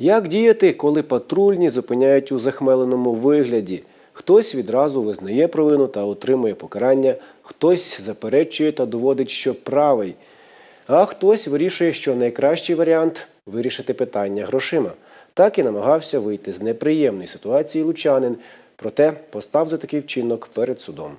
Як діяти, коли патрульні зупиняють у захмеленому вигляді? Хтось відразу визнає провину та отримує покарання, хтось заперечує та доводить, що правий, а хтось вирішує, що найкращий варіант вирішити питання грошима. Так і намагався вийти з неприємної ситуації лучанин, проте постав за такий вчинок перед судом.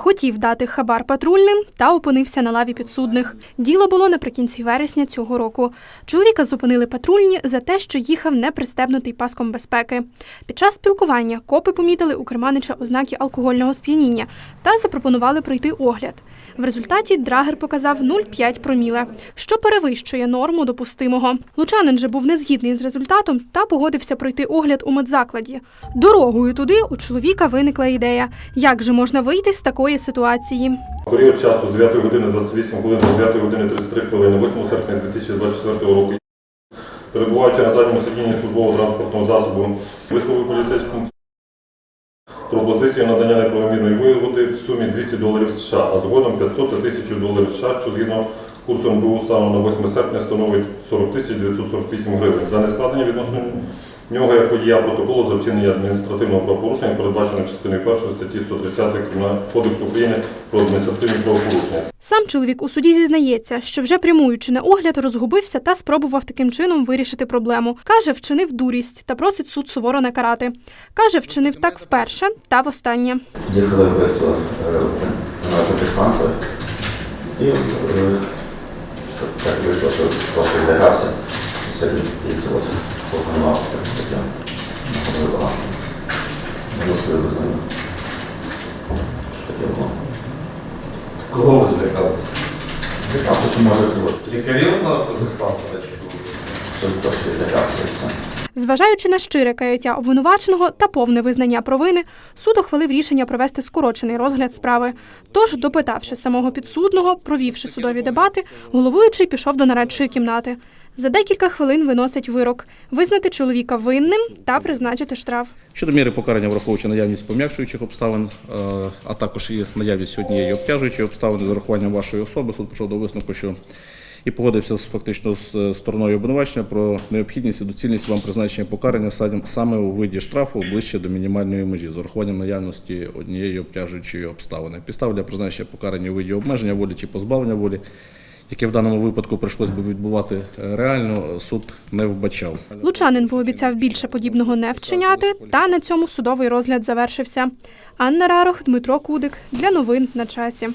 Хотів дати хабар патрульним та опинився на лаві підсудних. Діло було наприкінці вересня цього року. Чоловіка зупинили патрульні за те, що їхав непристебнутий паском безпеки. Під час спілкування копи помітили у керманича ознаки алкогольного сп'яніння та запропонували пройти огляд. В результаті драгер показав 0,5 проміле, що перевищує норму допустимого. Лучанин же був незгідний з результатом та погодився пройти огляд у медзакладі. Дорогою туди у чоловіка виникла ідея, як же можна вийти з такої ситуації. Період часу з 9 години 28 хвилин до 9 години 33 хвилини 8 серпня 2024 року, перебуваючи на задньому сидінні службового транспортного засобу, висловив поліцейському пропозицію надання неправомірної вигоди в сумі 200 доларів США, а згодом 500 та 1000 доларів США, що згідно курсу НБУ станом на 8 серпня становить 40 тисяч 948 гривень. За нескладення відносно нього як водія протоколу за вчинення адміністративного правопорушення, передбачено частиною 1 статті 130 Кримінального кодексу України про адміністративні правопорушення. Сам чоловік у суді зізнається, що вже прямуючи на огляд, розгубився та спробував таким чином вирішити проблему. Каже, вчинив дурість та просить суд суворо накарати. Каже, вчинив так вперше та востаннє. Їхали вбивцю на наркотистанцію і е, так вийшло, що трошки злякався. Все, і, і це от пропонував таке. Вибрала. Милостиве визнання. Що таке було? Кого ви злякалися? Злякався, що може це Лікарів наркодиспансера чи кого? щось трошки злякався і все. Зважаючи на щире каяття обвинуваченого та повне визнання провини, суд ухвалив рішення провести скорочений розгляд справи. Тож, допитавши самого підсудного, провівши судові дебати, головуючий пішов до нарадчої кімнати. За декілька хвилин виносить вирок визнати чоловіка винним та призначити штраф. Щодо міри покарання, враховуючи наявність пом'якшуючих обставин, е, а також і наявність однієї обтяжуючої обставини з урахуванням вашої особи, суд прийшов до висновку, що і погодився фактично з е, стороною обвинувачення про необхідність і доцільність вам призначення покарання саме у виді штрафу ближче до мінімальної межі з урахуванням наявності однієї обтяжуючої обставини. Підстав для призначення покарання у виді обмеження волі чи позбавлення волі, яке в даному випадку прийшлось би відбувати е, реально, суд не вбачав. Лучанин пообіцяв більше подібного не вчиняти, та на цьому судовий розгляд завершився. Анна Рарох, Дмитро Кудик для новин на часі.